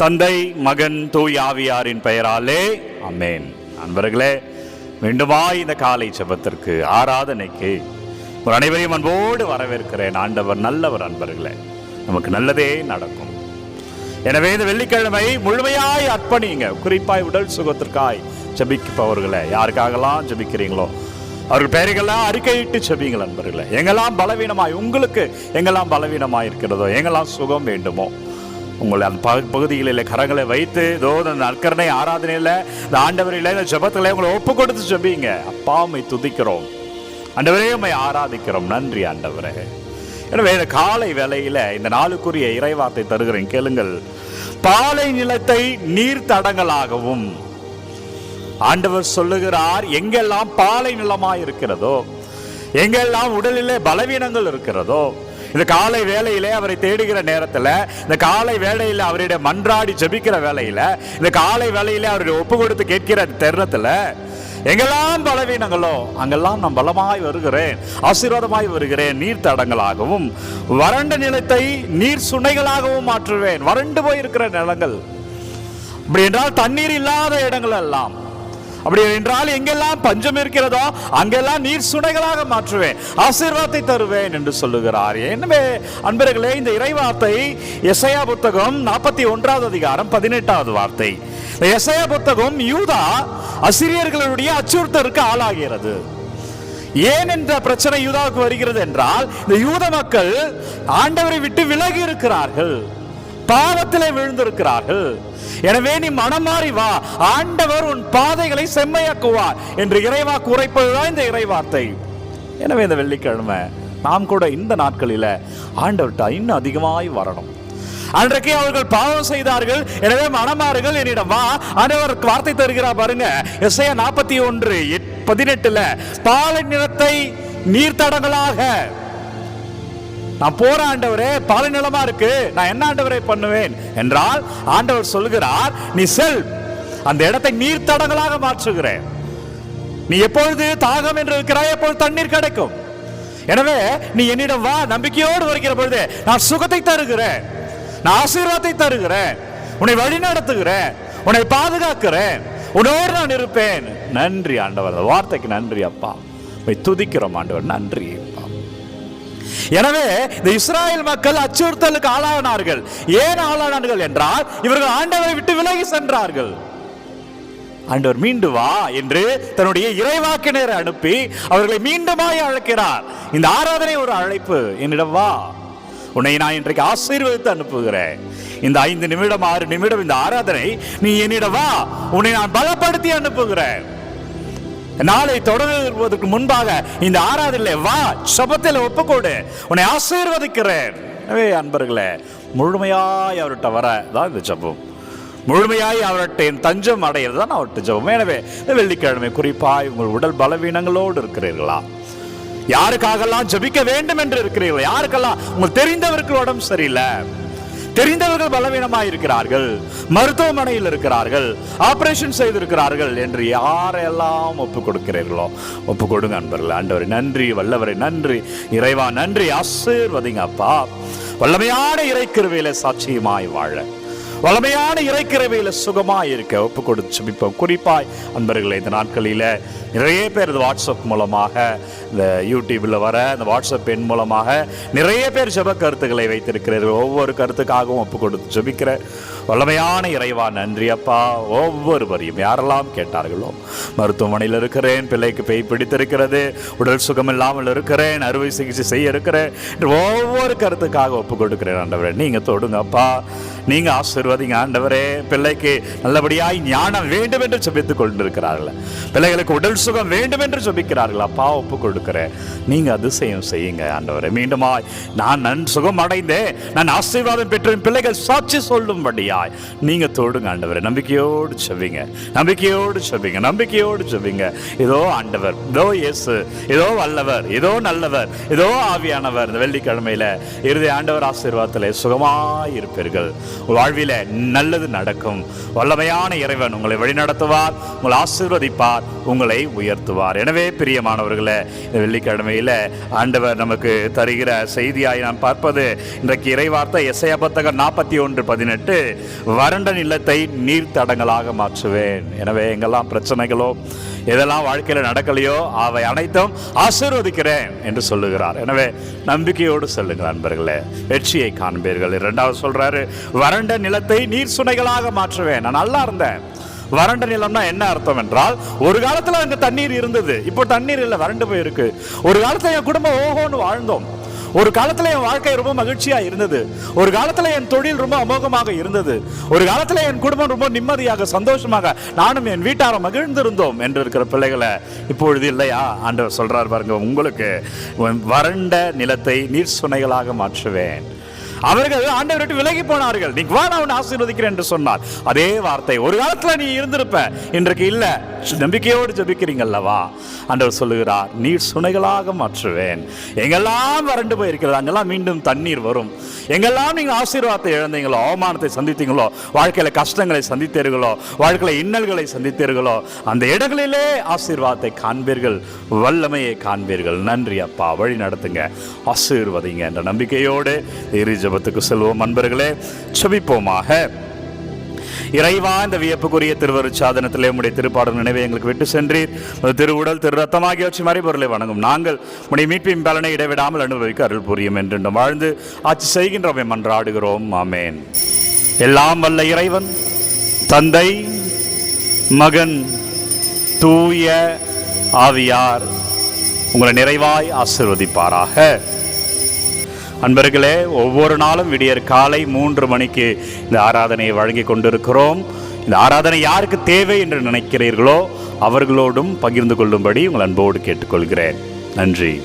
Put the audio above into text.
தந்தை மகன் தூய் ஆவியாரின் பெயராலே. அமேன் அன்பர்களே மீண்டுமா இந்த காலை செபத்திற்கு ஆராதனைக்கு ஒரு அனைவரையும் அன்போடு வரவேற்கிறேன். ஆண்டவர் நல்லவர் அன்பர்களே நமக்கு நல்லதே நடக்கும். எனவே இந்த வெள்ளிக்கிழமை முழுமையாய் அர்ப்பணிங்க குறிப்பாய் உடல் சுகத்திற்காய் ஜபிப்பவர்களை யாருக்காகலாம் ஜெபிக்கிறீங்களோ? அவர்கள் பெயர்களெல்லாம் அறிக்கையிட்டு செபிங்கள் நண்பர்களே எங்கெல்லாம் பலவீனமாய் உங்களுக்கு எங்கெல்லாம் பலவீனமாய் இருக்கிறதோ எங்கெல்லாம் சுகம் வேண்டுமோ உங்களை அந்த பகு- பகுதிகளில் கரங்களை வைத்து ஏதோ இந்த நற்கரணை ஆராதனையில் இந்த ஆண்டவரில் இந்த ஜெபத்தில் உங்களை ஒப்பு கொடுத்து ஜபிங்க. அப்பா உம்மை துதிக்கிறோம். ஆண்டவரே உம்மை ஆராதிக்கிறோம். நன்றி ஆண்டவரே. எனவே இந்த காலை வேலையில் இந்த நாளுக்குரிய இறைவார்த்தை தருகிறேன். கேளுங்கள். பாலை நிலத்தை நீர் தடங்களாகவும் ஆண்டவர் சொல்லுகிறார் எங்கெல்லாம் பாலை நிலமாக இருக்கிறதோ எங்கெல்லாம் உடலிலே பலவீனங்கள் இருக்கிறதோ இந்த காலை வேளையிலே அவரை தேடுகிற நேரத்தில் இந்த காலை வேலையில் அவருடைய மன்றாடி ஜெபிக்கிற வேலையில் இந்த காலை வேலையில் அவருடைய ஒப்பு கொடுத்து கேட்கிற தருணத்தில் எங்கெல்லாம் பலவீனங்களோ அங்கெல்லாம் நான் பலமாய் வருகிறேன் ஆசீர்வாதமாய் வருகிறேன் நீர் தடங்களாகவும் வறண்ட நிலத்தை நீர் சுனைகளாகவும் மாற்றுவேன் வறண்டு போயிருக்கிற நிலங்கள். அப்படி என்றால் தண்ணீர் இல்லாத இடங்கள் எல்லாம் அப்படி என்றால் எங்கெல்லாம் பஞ்சம் இருக்கிறதோ அங்கெல்லாம் நீர் சுனைகளாக மாற்றுவேன் ஆசீர்வாதத்தை தருவேன் என்று சொல்லுகிறார். எனவே அன்பர்களே இந்த இறைவார்த்தை எசையா புத்தகம் நாற்பத்தி ஒன்றாவது அதிகாரம் பதினெட்டாவது வார்த்தை. இந்த எசையா புத்தகம் யூதா அசிரியர்களுடைய அச்சுறுத்தலுக்கு ஆளாகிறது. ஏன் என்ற பிரச்சனை யூதாவுக்கு வருகிறது என்றால் இந்த யூத மக்கள் ஆண்டவரை விட்டு விலகி இருக்கிறார்கள். பாவத்திலே விழுந்திருக்கிறார்கள். எனவே நீ மனமாறி மாறி வா. ஆண்டவர் உன் பாதைகளை செம்மையாக்குவார் என்று இறைவா குறைப்பதுதான் இந்த இறைவார்த்தை. எனவே இந்த வெள்ளிக்கிழமை நாம் கூட இந்த நாட்களில் ஆண்டவர்கிட்ட இன்னும் அதிகமாய் வரணும். அன்றைக்கு அவர்கள் பாவம் செய்தார்கள். எனவே மனமாறுகள் என்னிடம் வா. ஆண்டவர் வார்த்தை தருகிறார் பாருங்க. எஸ்ஐ நாற்பத்தி ஒன்று பதினெட்டுல பாலை நிறத்தை நீர்த்தடங்களாக நான் போற ஆண்டவரே பாலை நிலமா இருக்கு. நான் என்ன ஆண்டவரை பண்ணுவேன்? என்றால் ஆண்டவர் சொல்கிறார் நீ செல். அந்த இடத்தை நீர் தடங்களாக மாற்றுகிறேன். நீ எப்பொழுது தாகம் என்று இருக்கிறாய் எப்பொழுது தண்ணீர் கிடைக்கும். எனவே நீ என்னிடம் வா. நம்பிக்கையோடு வருகிற பொழுது நான் சுகத்தை தருகிறேன். நான் ஆசீர்வாதத்தை தருகிறேன். உன்னை வழி நடத்துகிறேன். உன்னை பாதுகாக்கிறேன். உன்னோடு நான் இருப்பேன். நன்றி ஆண்டவர். வார்த்தைக்கு நன்றி அப்பா. துதிக்கிறோம் ஆண்டவர். நன்றி. எனவே இந்த இஸ்ராயல் மக்கள் அச்சுறுத்தலுக்கு ஆளானார்கள். ஏன் ஆளானார்கள் என்றால் இவர்கள் ஆண்டவரை விட்டு விலகி சென்றார்கள். ஆண்டவர் மீண்டு வா என்று தன்னுடைய இறைவாக்கினரை அனுப்பி அவர்களை மீண்டுமாய் அழைக்கிறார். இந்த ஆராதனை ஒரு அழைப்பு. என்னிடம் வா. உன்னை நான் இன்றைக்கு ஆசீர்வதித்து அனுப்புகிறேன். இந்த ஐந்து நிமிடம் ஆறு நிமிடம் இந்த ஆராதனை நீ என்னிடம் வா. உன்னை நான் பலப்படுத்தி அனுப்புகிறேன். நாளை தொடருவதற்கு முன்பாக இந்த ஆராதனையில வா சபத்தில் ஒப்புக்கோடு. உன்னை ஆசீர்வதிக்கிறேன். எனவே அன்பர்களே முழுமையாய் அவர்கிட்ட வர தான் இந்த ஜபம். முழுமையாய் அவர்கிட்ட என் தஞ்சம் அடையிறது தான் அவர்கிட்ட ஜபம். எனவே இந்த வெள்ளிக்கிழமை குறிப்பாய் உங்கள் உடல் பலவீனங்களோடு இருக்கிறீர்களா? யாருக்காகலாம் ஜபிக்க வேண்டும் என்று இருக்கிறீர்கள்? யாருக்கெல்லாம்? உங்களுக்கு தெரிந்தவருக்கு உடம்பு சரியில்லை. தெரிந்தவர்கள் பலவீனமாக இருக்கிறார்கள். மருத்துவமனையில் இருக்கிறார்கள். ஆபரேஷன் செய்திருக்கிறார்கள் என்று யாரெல்லாம் ஒப்பு கொடுக்கிறீர்களோ ஒப்பு கொடுங்க அன்பர்கள். ஆண்டவரை நன்றி. வல்லவரை நன்றி. இறைவா நன்றி. ஆசீர்வதிங்க அப்பா. வல்லமையான இறைக்கிருவையில சாட்சியமாய் வாழ. வளமையான இறைக்கிரவையில சுகமாய் இருக்க ஒப்பு கொடுத்து சுமிப்போம் குறிப்பாய் அன்பர்களே இந்த நாட்களில நிறைய பேர் வாட்ஸ்அப் மூலமாக இந்த யூடியூப்பில் வர இந்த வாட்ஸ்அப் எண் மூலமாக நிறைய பேர் ஜப கருத்துக்களை வைத்திருக்கிறீர்கள். ஒவ்வொரு கருத்துக்காகவும் ஒப்பு கொடுத்து ஜபிக்கிற வல்லமையான இறைவா நன்றி அப்பா. ஒவ்வொருவரையும் யாரெல்லாம் கேட்டார்களோ மருத்துவமனையில் இருக்கிறேன் பிள்ளைக்கு பேய் பிடித்திருக்கிறது உடல் சுகம் இல்லாமல் இருக்கிறேன் அறுவை சிகிச்சை செய்ய இருக்கிறேன் ஒவ்வொரு கருத்துக்காக ஒப்பு கொடுக்கிறேன் ஆண்டவரே. நீங்கள் தொடுங்க அப்பா. நீங்கள் ஆசீர்வதிங்க ஆண்டவரே. பிள்ளைக்கு நல்லபடியாய் ஞானம் வேண்டும் என்று சபித்துக் கொண்டிருக்கிறார்கள். பிள்ளைகளுக்கு உடல் சுகம் வேண்டும் என்று ஜெபிக்கிறார்கள். அப்பா ஒப்பு கொடுக்குறேன். நீங்கள் அதிசயம் செய்யுங்க ஆண்டவரை. மீண்டுமாய் நான் நன் சுகம் அடைந்தேன் நான் ஆசீர்வாதம் பெற்ற பிள்ளைகள் சாட்சி சொல்லும்படியாய். நீங்க தொடுங்க ஆண்டவரை. நம்பிக்கையோடு செவிங்க நம்பிக்கையோடு செவிங்க நம்பிக்கையோடு செவிங்க இதோ ஆண்டவர் இதோ இயேசு இதோ வல்லவர் இதோ நல்லவர் இதோ ஆவியானவர். இந்த வெள்ளிக்கிழமையில இறுதி ஆண்டவர் ஆசீர்வாதத்தில் சுகமாய் இருப்பீர்கள். உங்கள் வாழ்வில நல்லது நடக்கும். வல்லமையான இறைவன் உங்களை வழிநடத்துவார் உங்களை ஆசீர்வதிப்பார் உங்களை உயர்த்துவார். எனவே பிரியமானவர்களே இந்த வெள்ளிக்கிழமையில் ஆண்டவர் நமக்கு தருகிற செய்தியாய் நாம் பார்ப்பது இன்றைக்கு இறைவார்த்தை எஸ்ஐயா புத்தகம் நாற்பத்தி ஒன்று பதினெட்டு. வறண்ட நிலத்தை நீர் தடங்களாக மாற்றுவேன். எனவே எங்கெல்லாம் பிரச்சனைகளோ எதெல்லாம் வாழ்க்கையில் நடக்கலையோ அவை அனைத்தும் ஆசீர்வதிக்கிறேன் என்று சொல்லுகிறார். எனவே நம்பிக்கையோடு சொல்லுங்கள் நண்பர்களே வெற்றியை காண்பீர்கள். இரண்டாவது சொல்றாரு வறண்ட நிலத்தை நீர் சுனைகளாக மாற்றுவேன். நான் நல்லா இருந்தேன். வறண்ட நிலம்னா என்ன அர்த்தம் என்றால் ஒரு காலத்தில் அங்கே தண்ணீர் இருந்தது. இப்போ தண்ணீர் இல்லை வறண்டு போயிருக்கு. ஒரு காலத்தில் என் குடும்பம் ஓஹோன்னு வாழ்ந்தோம். ஒரு காலத்தில் என் வாழ்க்கை ரொம்ப மகிழ்ச்சியா இருந்தது. ஒரு காலத்தில் என் தொழில் ரொம்ப அமோகமாக இருந்தது. ஒரு காலத்தில் என் குடும்பம் ரொம்ப நிம்மதியாக சந்தோஷமாக நானும் என் வீட்டாரம் மகிழ்ந்திருந்தோம் என்று இருக்கிற பிள்ளைகளை இப்பொழுது இல்லையா? ஆண்டவர் சொல்றார் பாருங்க உங்களுக்கு வறண்ட நிலத்தை நீர் சுனைகளாக மாற்றுவேன். அவர்கள் ஆண்டவர் விட்டு விலகி போனார்கள். நீ வா நான் உன்னை ஆசீர்வதிக்கிறேன் என்று சொன்னார். அதே வார்த்தை ஒரு காலத்தில் நீ இருந்திருப்ப. இன்றைக்கு இல்லை. நம்பிக்கையோடு ஜபிக்கிறீங்கல்லவா ஆண்டவர் சொல்லுகிறார் நீர் சுனைகளாக மாற்றுவேன். எங்கெல்லாம் வறண்டு போயிருக்கிறது அங்கெல்லாம் மீண்டும் தண்ணீர் வரும். எங்கெல்லாம் நீங்கள் ஆசீர்வாதத்தை இழந்தீங்களோ அவமானத்தை சந்தித்தீங்களோ வாழ்க்கையில் கஷ்டங்களை சந்தித்தீர்களோ வாழ்க்கையில் இன்னல்களை சந்தித்தீர்களோ அந்த இடங்களிலே ஆசீர்வாதத்தை காண்பீர்கள். வல்லமையை காண்பீர்கள். நன்றி அப்பா. வழி நடத்துங்க. ஆசீர்வதிங்க என்ற நம்பிக்கையோடு இரு ஜபத்துக்கு செல்வோம் அன்பர்களே. செபிப்போமாக. இறைவா இந்த வியப்புக்குரிய திருவரு சாதனத்திலே உடைய திருப்பாடல் நினைவை எங்களுக்கு விட்டு சென்றீர். உமது திருவுடல் திரு ரத்தம் ஆகியவற்றை மறைபொருளை வணங்கும் நாங்கள் உடைய மீட்பின் பலனை இடைவிடாமல் அனுபவிக்க அருள் புரியும் என்று வாழ்ந்து ஆட்சி செய்கின்றவை மன்றாடுகிறோம் ஆமேன். எல்லாம் வல்ல இறைவன் தந்தை மகன் தூய ஆவியார் உங்களை நிறைவாய் ஆசிர்வதிப்பாராக. அன்பர்களே ஒவ்வொரு நாளும் விடியற் காலை மூன்று மணிக்கு இந்த ஆராதனையை வழங்கி கொண்டிருக்கிறோம். இந்த ஆராதனை யாருக்கு தேவை என்று நினைக்கிறீர்களோ அவர்களோடும் பகிர்ந்து கொள்ளும்படி உங்கள் அன்போடு கேட்டுக்கொள்கிறேன். நன்றி.